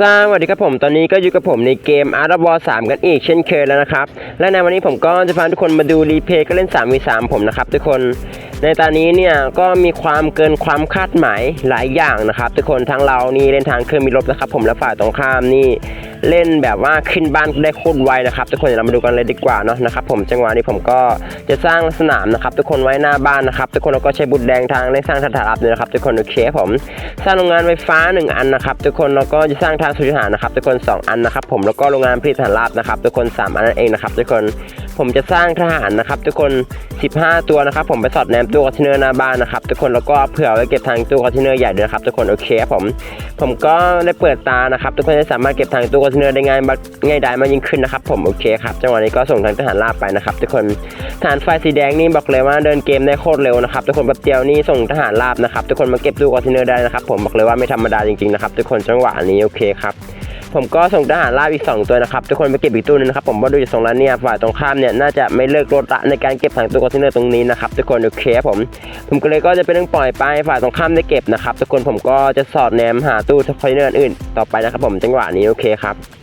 สวัสดีครับผมตอนนี้ก็อยู่กับผมในเกม Art of War 3 กันอีกเช่นเคยแล้วนะครับ และในวันนี้ผมก็จะพาทุกคนมาดูรีเพย์ก็เล่น3 v 3ผมนะครับทุกคน ในตอนนี้เนี่ยก็มีความเกินความคาดหมายหลายอย่างนะครับ ทุกคนทั้งเรานี่เล่นทางเครื่องมีรบนะครับ ผมและฝ่ายตรงข้ามนี่เล่นแบบว่าขึ้นบ้านได้โคตรไวนะครับ ทุกคนเดี๋ยวเรามาดูกันเลยดีกว่าเนาะนะครับ ผมจังหวะนี้ผมก็จะสร้างสนามนะครับ ทุกคนไว้หน้าบ้านนะครับ ทุกคนเราก็ใช้บุตรแดงทางในสร้างฐานทัพเนี่ยนะครับ ทุกคนโอเคผมสร้างโรงงานไฟฟ้า 1 อันนะครับ ทุกคนแล้วก็จะสร้างทางสุริหานะครับ ทุกคน 2 อันนะครับ ผมแล้วก็โรงงานผลิตฐานราบนะครับ ทุกคน 3 อันนั่นเองนะครับ ทุกคน ผมจะสร้างทหารนะครับ ทุกคน 15 ตัวนะครับ ผมไปสอดแนมตู้คอนเทนเนอร์หน้าบ้านนะครับทุกคนแล้วก็เผื่อไว้เก็บทางตู้คอนเทนเนอร์ใหญ่ด้วยนะครับทุกคนโอเคครับผมผมก็ได้เปิดตานะครับทุกคนจะสามารถเก็บทางตู้คอนเทนเนอร์ได้ง่ายมากง่ายดายมากยิ่งขึ้นนะครับผมโอเคครับจังหวะนี้ก็ส่งทางทหารราบไปนะครับทุกคนทหารไฟสีแดงนี่บอกเลยว่าเดินเกมได้โคตรเร็วนะครับทุกคนแป๊บเดียวนี่ส่งทหารราบนะครับทุกคนมาเก็บตู้คอนเทนเนอร์ได้นะครับผมบอกเลยว่าไม่ธรรมดาจริงๆนะครับทุกคนจังหวะนี้โอเคครับ ผมก็ส่งทหารราบอีก 2 ตัวนะครับ ทุกคนไปเก็บอีกตู้นึงนะครับ ผมว่าดูจากทรงแล้วเนี่ยฝ่ายตรงข้ามเนี่ยน่าจะไม่เลิกรถละในการเก็บถังตู้คอนเทนเนอร์ตรงนี้นะครับทุกคนโอเคผม ผมก็เลยก็จะเป็นเรื่องปล่อยไปฝ่ายตรงข้ามได้เก็บนะครับทุกคนผมก็จะสอดแนมหาตู้คอนเทนเนอร์อื่นต่อไปนะครับผมจังหวะนี้โอเคครับ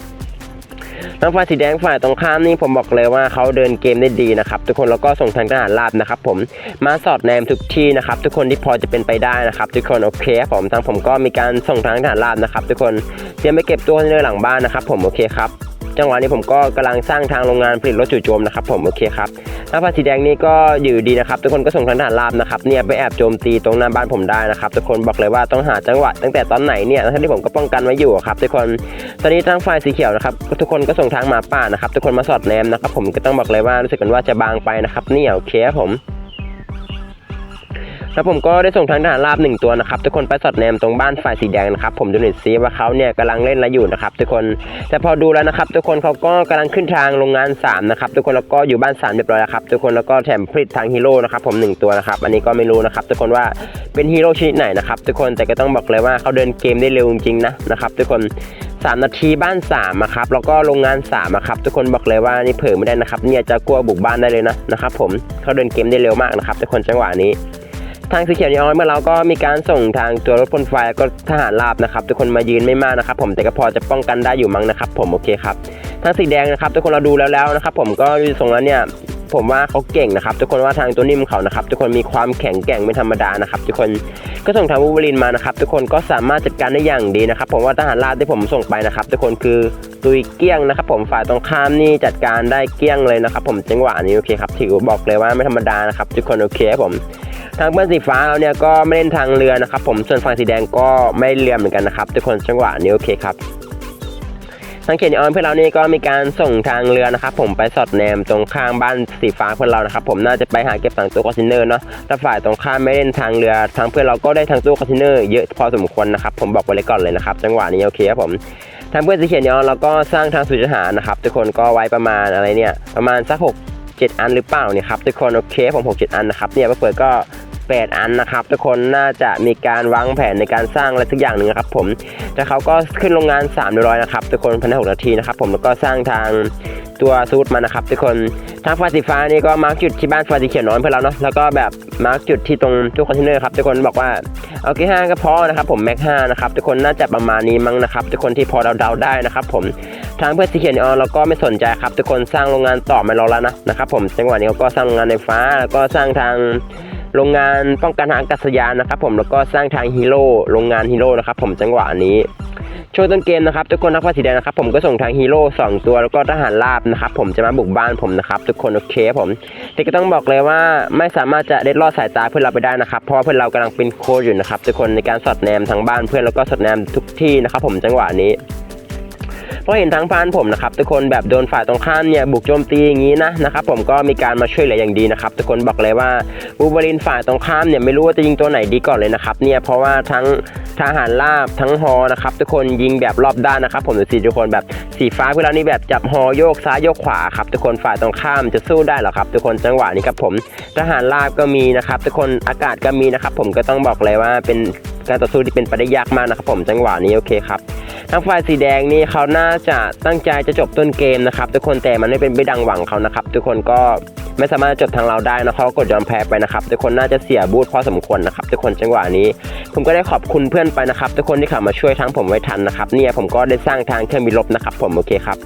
ทางฝ่ายสีแดงฝ่ายตรงข้ามนี่ผมบอกเลยว่าเขาเดินเกมได้ดีนะครับทุกคนแล้วก็ส่งทางทหารราบนะครับผมมาสอดแนมทุกที่นะครับทุกคนที่พอจะเป็นไปได้นะครับทุกคนโอเคผมทางผมก็มีการส่งทางทหารราบนะครับทุกคนเตรียมไปเก็บตัวในหลังบ้านนะครับผมโอเคครับ จังหวะนี้ผมก็กำลังสร้างทางโรงงานผลิตรถจู่โจมนะครับผมโอเคครับทางฝ่าสีแดงนี่ก็อยู่ดีนะครับทุกคนก็ส่งทางทหารราบนะครับเนี่ยไปแอบโจมตีตรงหน้าบ้านผมได้นะครับทุกคนบอกเลยว่าต้องหาจังหวะตั้งแต่ตอนไหนเนี่ยทั้งที่ผมก็ป้องกันไว้อยู่ครับทุกคนตอนนี้ทางฝ่ายสีเขียวนะครับทุกคนก็ส่งทางหมาป่านะครับทุกคนมาสอดแนมนะครับผมก็ต้องบอกเลยว่ารู้สึกกันว่าจะบางไปนะครับเนี่ยโอเคครับผม แล้วผมก็ได้ส่งทางทหารราบหนึ่งตัวนะครับทุกคนไปสอดแนมตรงบ้านฝ่ายสีแดงนะครับผมดูหน่อยซิว่าเขาเนี่ยกำลังเล่นอะไรอยู่นะครับทุกคนแต่พอดูแล้วนะครับทุกคนเขาก็กำลังขึ้นทางโรงงาน3นะครับทุกคนแล้วก็อยู่บ้าน3เรียบร้อยแล้วครับทุกคนแล้วก็แถมผลิตทางฮีโร่นะครับผมหนึ่งตัวนะครับอันนี้ก็ไม่รู้นะครับทุกคนว่าเป็นฮีโร่ชนิดไหนนะครับทุกคนแต่ก็ต้องบอกเลยว่าเขาเดินเกมได้เร็วจริงๆนะนะครับทุกคน3นาทีบ้าน3อะครับแล้วก็โรงงาน3อะครับทุกคนบอกเลยว่านี่เผลอไม่ได้นะครับเนี่ยจะกลัวบุกบ้านได้เลยนะนะครับผมเขาเดินเกมได้เร็วมากนะครับทุกคนจังหวะนี้ ทางสีเขียวนีออนเมื่อเราก็มีการส่งทางตัวรถพ่นไฟแล้วก็ทหารราบนะครับทุกคนมายืนไม่มากนะครับ ผมแต่ก็พอจะป้องกันได้อยู่มั้งนะครับผมโอเคครับทางสีแดงนะครับทุกคนเราดูแล้วแล้วนะครับ ผมก็ดูทรงแล้วเนี่ยผมว่าเขาเก่งนะครับ ทุกคนว่าทางตัวนิ่มเขานะครับ ทุกคนมีความแข็งแกร่งไม่ธรรมดานะครับ ทุกคนก็ส่งทางวูเวอรินมานะครับ ทุกคนก็สามารถจัดการได้อย่างดีนะครับ ผมว่าทหารราบที่ผมส่งไปนะครับ ทุกคนคือตุยเกี้ยงนะครับ ผมฝ่ายตรงข้ามนี่จัดการได้เกี้ยงเลยนะครับ ผมจังหวะนี้โอเคครับถือบอกเลยว่าไม่ธรรมดานะครับ ทุกคนโอเคครับผม ทางเพื่อนสีฟ้าเราเนี่ยก็ไม่เล่นทางเรือนะครับ ผมส่วนฝั่งสีแดงก็ไม่เรือเหมือนกันนะครับ ทุกคนจังหวะนี้โอเคครับทางเขียนออนเพื่อนเรานี่ก็มีการส่งทางเรือนะครับ ผมไปสอดแนมตรงข้างบ้านสีฟ้าเพื่อนเรานะครับ ผมน่าจะไปหาเก็บถังตู้คอนเทนเนอร์เนาะถ้าฝ่ายตรงข้ามไม่เล่นทางเรือทางเพื่อนเราก็ได้ทางตู้คอนเทนเนอร์เยอะพอสมควรนะครับ ผมบอกไว้เลยก่อนเลยนะครับ จังหวะนี้โอเคครับผมทางเพื่อนสีเขียนยอนเราก็สร้างทางสุจหารนะครับ ทุกคนก็ไว้ประมาณอะไรเนี่ย ประมาณสัก6 7อันหรือเปล่าเนี่ยครับทุกคนโอเคผม6 7อันนะครับเนี่ยเปิดก็ 8 อันนะครับ ทุกคนน่าจะมีการวางแผนในการสร้างอะไรสักอย่างหนึ่งนะครับผมแต่เขาก็ขึ้นโรงงาน3ามร้อยนะครับทุกคนภายในหนาทีนะครับผมแล้วก็สร้างทางตัวซูดมานะครับ ทุกคนทางไฟสีฟ้านี่ก็มาร์กจุดที่บ้านไฟสีเขียวน้อยเพื่อเราเนาะแล้วก็แบบมาร์กจุดที่ตรงตู้คอนเทนเนอร์ครับทุกคนบอกว่าโอเคห้าก็พอนะครับผมแม็กห้านะครับทุกคนน่าจะประมาณนี้มั้งนะครับทุกคนที่พอเดาๆได้นะครับผมทางเพื่อนสีเขียวนีออนเราก็ไม่สนใจครับทุกคนสร้างโรงงานต่อไม่รอแล้วนะนะครับผมจังหวะนี้เขาก็สร้างโรงงานไฟฟ้าแล้วก็สร้างทาง โรงงานป้องกันทางอากาศยานนะครับผมแล้วก็สร้างทางฮีโร่โรงงานฮีโร่นะครับผมจังหวะนี้ช่วงต้นเกมนะครับทุกคนทักฟ้าสีแดงนะครับผมก็ส่งทางฮีโร่สองตัวแล้วก็ทหารราบนะครับผมจะมาบุกบ้านผมนะครับทุกคนโอเคผมแต่ก็ต้องบอกเลยว่าไม่สามารถจะเด็ดลอดสายตาเพื่อนเราไปได้นะครับเพราะเพื่อนเรากำลังเป็นโคอยู่นะครับทุกคนในการสอดแนมทางบ้านเพื่อนแล้วก็สอดแนมทุกที่นะครับผมจังหวะนี้ ราะเห็นทางพานผมนะครับทุกคนแบบโดนฝ่ายตรงข้ามเนี่ยบุกโจมตีอย่างนี้นะนะครับผมก็มีการมาช่วยเหลืออย่างดีนะครับทุกคนบอกเลยว่าบูบอรินฝ่ายตรงข้ามเนี่ยไม่รู้ว่าจะยิงตัวไหนดีก่อนเลยนะครับเนี่ยเพราะว่าทั้งทหารราบทั้งฮอนะครับทุกคนยิงแบบรอบด้านนะครับผมดูสิทุกคนแบบสีฟ้าเวลานี้แบบจับฮอโยกซ้ายโยกขวาครับทุกคนฝ่ายตรงข้ามจะสู้ได้หรอครับทุกคนจังหวะนี้ครับผมทหารราบก็มีนะครับทุกคนอากาศก็มีนะครับผมก็ต้องบอกเลยว่าเป็นการต่อสู้ที่เป็นไปได้ยากมากนะครับผมจังหวะนี้โอเคครับ ทางฝ่ายสีแดงนี่เขาน่าจะตั้งใจจะจบต้นเกมนะครับ ทุกคนแต่มันไม่เป็นไปดังหวังเขานะครับ ทุกคนก็ไม่สามารถจบทางเราได้นะเขากดยอมแพ้ไปนะครับ ทุกคนน่าจะเสียบูธพอสมควรนะครับ ทุกคนจังหวะนี้ ผมก็ได้ขอบคุณเพื่อนไปนะครับ ทุกคนที่เข้ามาช่วยทั้งผมไว้ทันนะครับเนี่ยผมก็ได้สร้างทางเครื่องบินลบนะครับ ผมโอเคครับ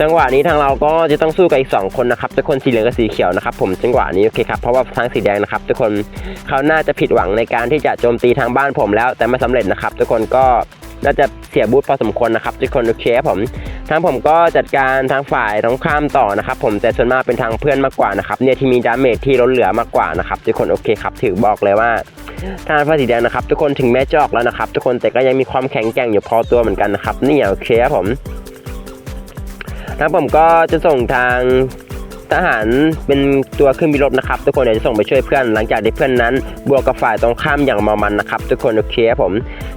จังหวะนี้ทางเราก็จะต้องสู้กับอีก 2 คนนะครับทุกคนสีเหลืองกับสีเขียวนะครับผมจังหวะนี้โอเคครับเพราะว่าทางสีแดงนะครับทุกคนเขาน่าจะผิดหวังในการที่จะโจมตีทางบ้านผมแล้ว แต่ไม่สำเร็จนะครับ ทุกคนก็ น่าจะเสียบูธพอสมควรนะครับทุกคนโอเคผมทางผมก็จัดการทางฝ่ายตรงข้ามต่อนะครับผมแต่ส่วนมากเป็นทางเพื่อนมากกว่านะครับเนี่ยที่มีดาเมจที่ล้นเหลือมากกว่านะครับทุกคนโอเคครับถือบอกเลยว่าทางฟ้าสีแดงนะครับ ทุกคนถึงแม้จะออกแล้วนะครับ ทุกคนแต่ก็ยังมีความแข็งแกร่งอยู่พอตัวเหมือนกันนะครับนี่โอเคครับผมแล้วผมก็จะส่งทาง ทหารเป็นตัวขึ้นบินรบนะครับ ทุกคนเดี๋ยวจะส่งไปช่วยเพื่อนหลังจากที่เพื่อนนั้นบวกกับฝ่ายตรงข้ามอย่างมามันนะครับ ทุกคนโอเคครับผม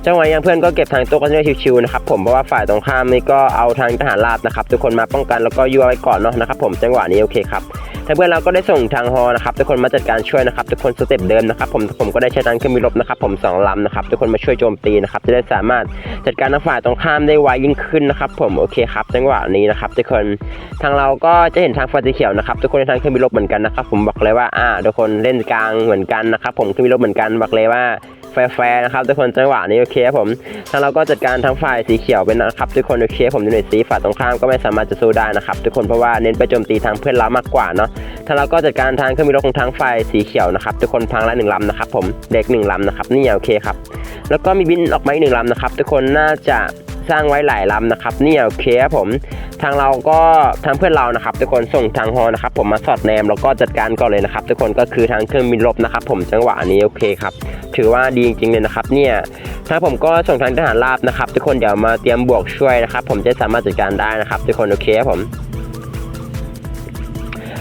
จังหวะยังเพื่อนก็เก็บทางตัวกันด้ชิวๆนะครับผมเพราะว่าฝ่ายตรงข้ามนี่ก็เอาทางทหารราบนะครับ ทุกคนมาป้องกันแล้วก็ยั่วไว้ก่อนเนาะนะครับผมจังหวะนี้โอเคครับ ทางเพื่อนเราก็ได้ส่งทางฮอนะครับทุกคนมาจัดการช่วยนะครับทุกคนสเต็ปเดิมนะครับผมผมก็ได้ใช้ทางเครื่องบินรบนะครับผมสองลำนะครับทุกคนมาช่วยโจมตีนะครับจะได้สามารถจัดการทางฝ่ายตรงข้ามได้ไวยิ่งขึ้นนะครับผมโอเคครับจังหวะนี้นะครับทุกคนทางเราก็จะเห็นทางฝ่ายสีเขียวนะครับทุกคนในทางเครื่องบินรบเหมือนกันนะครับผมบอกเลยว่าอ่าทุกคนเล่นกลางเหมือนกันนะครับผมเครื่องบินรบเหมือนกันบอกเลยว่า แฟร์ๆนะครับทุกคนจังหวะนี้โอเคครับผมทางเราก็จัดการทางฝ่ายสีเขียวเป็นนะครับทุกคนโอเคผมดูหน่อยสีฝ่ายตรงข้ามก็ไม่สามารถจะสู้ได้นะครับทุกคนเพราะว่าเน้นไปโจมตีทางเพื่อนเรามากกว่าเนาะถ้าเราก็จัดการทางเครื่องบินรบของทางฝ่ายสีเขียวนะครับทุกคนพังละหนึ่งลำนะครับผมเด็กหนึ่งลำนะครับนี่โอเคครับแล้วก็มีบินออกมาอีกหนึ่งลำนะครับทุกคนน่าจะสร้างไว้หลายลำนะครับนี่โอเคครับผม ทางเราก็ทางเพื่อนเรานะครับ ทุกคนส่งทางฮอนะครับ ผมมาสอดแนมแล้วก็จัดการก่อนเลยนะครับ ทุกคนก็คือทางเครื่องบินรบนะครับ ผมจังหวะนี้โอเคครับถือว่าดีจริงๆเลยนะครับ เนี่ยทางผมก็ส่งทางทหารราบนะครับ ทุกคนเดี๋ยวมาเตรียมบวกช่วยนะครับ ผมจะสามารถจัดการได้นะครับ ทุกคนโอเคครับผม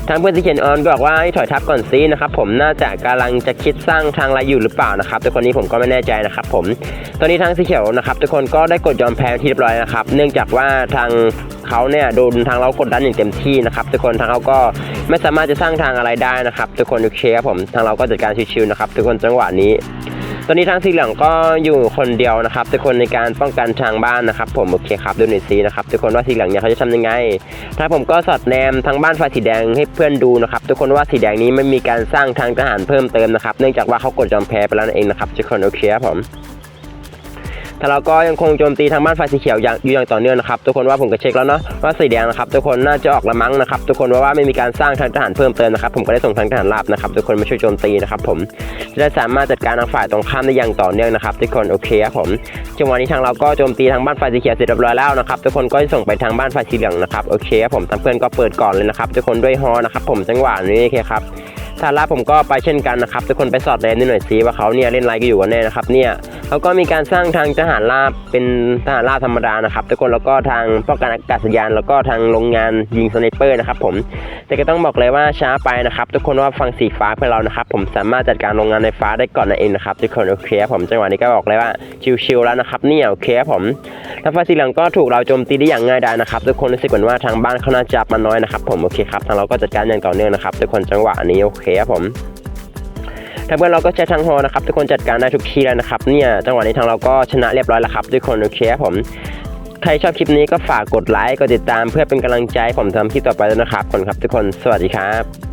ทางเพื่อนที่เขียนออนก็บอกว่าให้ถอยทับก่อนซินะครับผมน่าจะกำลังจะคิดสร้างทางอะไรอยู่หรือเปล่านะครับทุกคนนี้ผมก็ไม่แน่ใจนะครับผมตอนนี้ทางสีเขียวนะครับทุกคนก็ได้กดยอมแพ้ที่เรียบร้อยนะครับ เนื่องจากว่าทางเขาเนี่ยโดนทางเรากดดันอย่างเต็มที่นะครับทุกคนทางเขาก็ไม่สามารถจะสร้างทางอะไรได้นะครับทุกคนโอเคครับผมทางเราก็จัดการชิวๆนะครับทุกคนจังหวะนี้ ตอนนี้ทางสีเหลืองก็อยู่คนเดียวนะครับทุกคนในการป้องกันทางบ้านนะครับ ผมโอเคครับดูหน่อยซีนะครับทุกคนว่าสีเหลืองเนี่ยเขาจะทำยังไง ถ้าผมก็สอดแนมทางบ้านไฟสีแดงให้เพื่อนดูนะครับทุกคนว่าสีแดงนี้ไม่มีการสร้างทางทหารเพิ่มเติมนะครับ เนื่องจากว่าเขากดจอมแพ้ไปแล้วนั่นเองนะครับทุกคนโอเคครับผม แต่เราก็ยังคงโจมตีทางบ้านฝ่ายสีเขียวอย่างอยู่อย่างต่อเนื่องนะครับทุกคนว่าผมก็เช็คแล้วเนาะว่าสีแดงนะครับทุกคนน่าจะออกละมั้งนะครับทุกคนว่าว่าไม่มีการสร้างทางทหารเพิ่มเติมนะครับผมก็ได้ส่งทางทหารราบนะครับทุกคนมาช่วยโจมตีนะครับผมจะได้สามารถจัดการทางฝ่ายตรงข้ามได้อย่างต่อเนื่องนะครับทุกคนโอเคครับผมจังหวะนี้ทางเราก็โจมตีทางบ้านฝ่ายสีเขียวเสร็จเรียบร้อยแล้วนะครับทุกคนก็ส่งไปทางบ้านฝ่ายสีเหลืองนะครับโอเคครับผมทางเพื่อนก็เปิดก่อนเลยนะครับทุกคนด้วยฮอนะครับผมจังหวะนี้โอเคครับทาร่าผมก็ไปเช่นกันนะครับทุกคนไปสอดแนมนิดหน่อยซิว่าเขาเนี่ยเล่นไรกันอยู่กันแน่นะครับเนี่ย เขาก็มีการสร้างทางทหารราบเป็นทหารราบธรรมดานะครับทุกคนแล้วก็ทางป้องกันอากาศยาน แล้วก็ทางโรงงานยิงสไนเปอร์นะครับผมแต่ก็ต้องบอกเลยว่าช้าไปนะครับทุกคนว่าฟังสีฟ้าเพื่อเรานะครับผมสามารถจัดการโรงงานไฟฟ้าได้ก่อนนั่นเองนะครับทุกคนโอเคผมจังหวะนี้ก็บอกเลยว่าชิวๆแล้วนะครับเนี่ยโอเคผมทางฝ่ายสีเหลืองก็ถูกเราโจมตีได้อย่างง่ายดายนะครับทุกคนรู้สึกเหมือนว่าทางบ้านเขาน่าจะมาน้อยนะครับผมโอเคครับทางเราก็จัดการอย่างต่อเนื่องนะครับทุกคนจังหวะนี้โอเคครับผม ถ้าเพื่อนเราก็ใช้ทางฮอนะครับทุกคนจัดการได้ทุกที่แล้วนะครับเนี่ยจังหวะนี้ทางเราก็ชนะเรียบร้อยแล้วครับทุกคนโอเคผมใครชอบคลิปนี้ก็ฝากกดไลค์กดติดตามเพื่อเป็นกำลังใจผมทำคลิปต่อไปด้วยนะครับขอบคุณครับทุกคนสวัสดีครับ